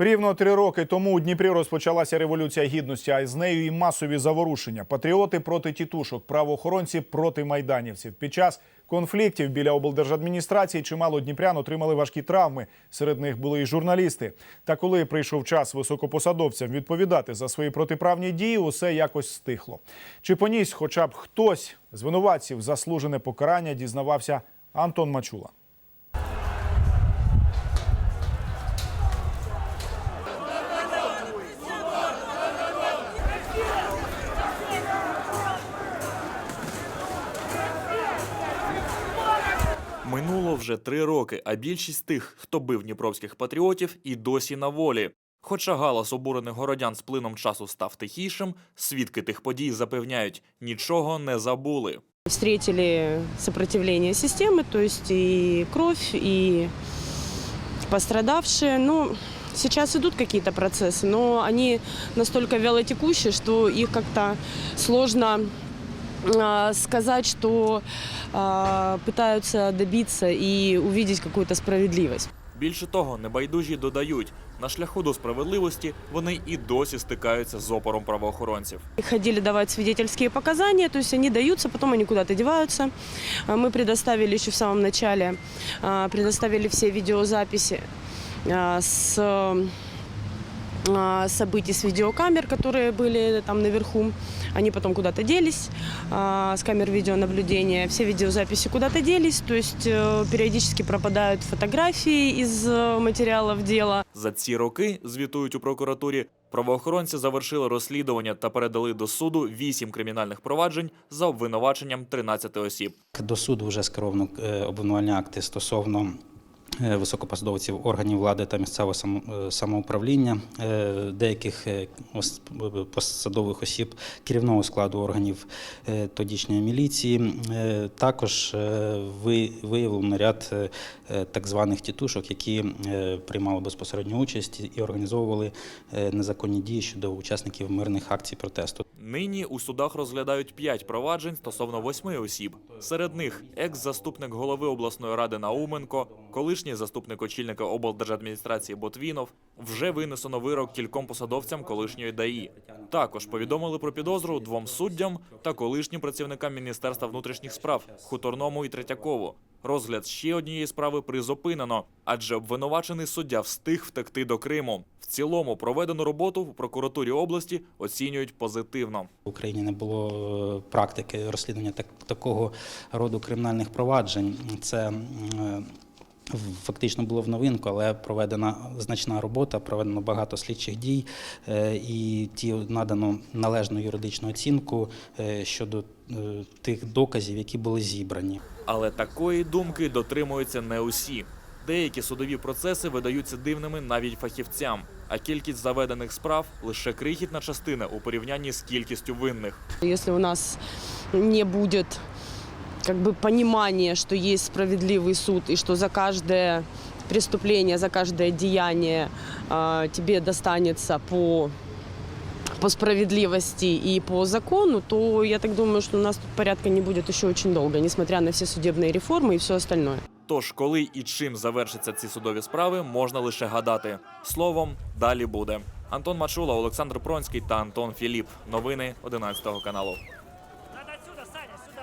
Рівно три роки тому у Дніпрі розпочалася революція гідності, а з нею і масові заворушення. Патріоти проти тітушок, правоохоронці проти майданівців. Під час конфліктів біля облдержадміністрації чимало дніпрян отримали важкі травми. Серед них були і журналісти. Та коли прийшов час високопосадовцям відповідати за свої протиправні дії, усе якось стихло. Чи поніс хоча б хтось з винуватців заслужене покарання, дізнавався Антон Мачула. Минуло вже три роки, а більшість тих, хто бив дніпровських патріотів, і досі на волі. Хоча галас обурених городян з плином часу став тихішим, свідки тих подій запевняють, нічого не забули. Встретили сопротивление системы, то есть и кровь, и. Ну, сейчас идут какие-то процессы, но они настолько вялотекущие, что их как-то сложно сказать, что пытаются добиться и увидеть какую-то справедливость. Більше того, небайдужі додають, на шляху до справедливості вони і досі стикаються з опором правоохоронців. Ходили давать свидетельские показания, то есть они даются, потом они куда-то деваются. А предоставили еще в самом начале, а, предоставили а, с а, событий с видеокамер, которые были там наверху. Они потом куда-то делись а, с камер видеонаблюдения. Все видеозаписи куда-то делись, то есть э, периодически пропадают фотографии из э, материалов дела. За ці роки, звітують у прокуратурі, правоохоронці завершили розслідування та передали до суду вісім кримінальних проваджень за обвинуваченням 13 осіб. До суду вже скеровано е, обвинувальні акти стосовно е, високопосадовців органів влади та місцевого е, самоуправління, е, деяких е, е, посадових осіб керівного складу органів е, тодішньої міліції. Е, Також е, ви- виявлено ряд е, е, так званих тітушок, які е, приймали безпосередню участь і організовували е, незаконні дії щодо учасників мирних акцій протесту. Нині у судах розглядають п'ять проваджень стосовно восьми осіб. Серед них екс-заступник голови обласної ради Науменко, колишній заступник очільника облдержадміністрації Ботвінов. Вже винесено вирок кільком посадовцям колишньої ДАІ. Також повідомили про підозру двом суддям та колишнім працівникам Міністерства внутрішніх справ Хуторному і Третьякову. Розгляд ще однієї справи призупинено, адже обвинувачений суддя встиг втекти до Криму. В цілому проведену роботу в прокуратурі області оцінюють позитивно. В Україні не було е, практики розслідування так, такого роду кримінальних проваджень. Це е, фактично було в новинку, але проведена значна робота, проведено багато слідчих дій, е, і ті надано належну юридичну оцінку е, щодо е, тих доказів, які були зібрані. Але такої думки дотримуються не усі. Деякі судові процеси видаються дивними навіть фахівцям, а кількість заведених справ лише крихітна частина у порівнянні з кількістю винних. Если у нас не будет как бы понимания, что есть справедливый суд и что за каждое преступление, за каждое деяние а, тебе достанется по по справедливости и по закону, то я так думаю, что у нас тут порядка не будет еще очень долго, несмотря на все судебные реформы и все остальное. Тож, коли і чим завершаться ці судові справи, можна лише гадати. Словом, далі буде. Антон Мачула, Олександр Пронський та Антон Філіп. Новини 11 каналу.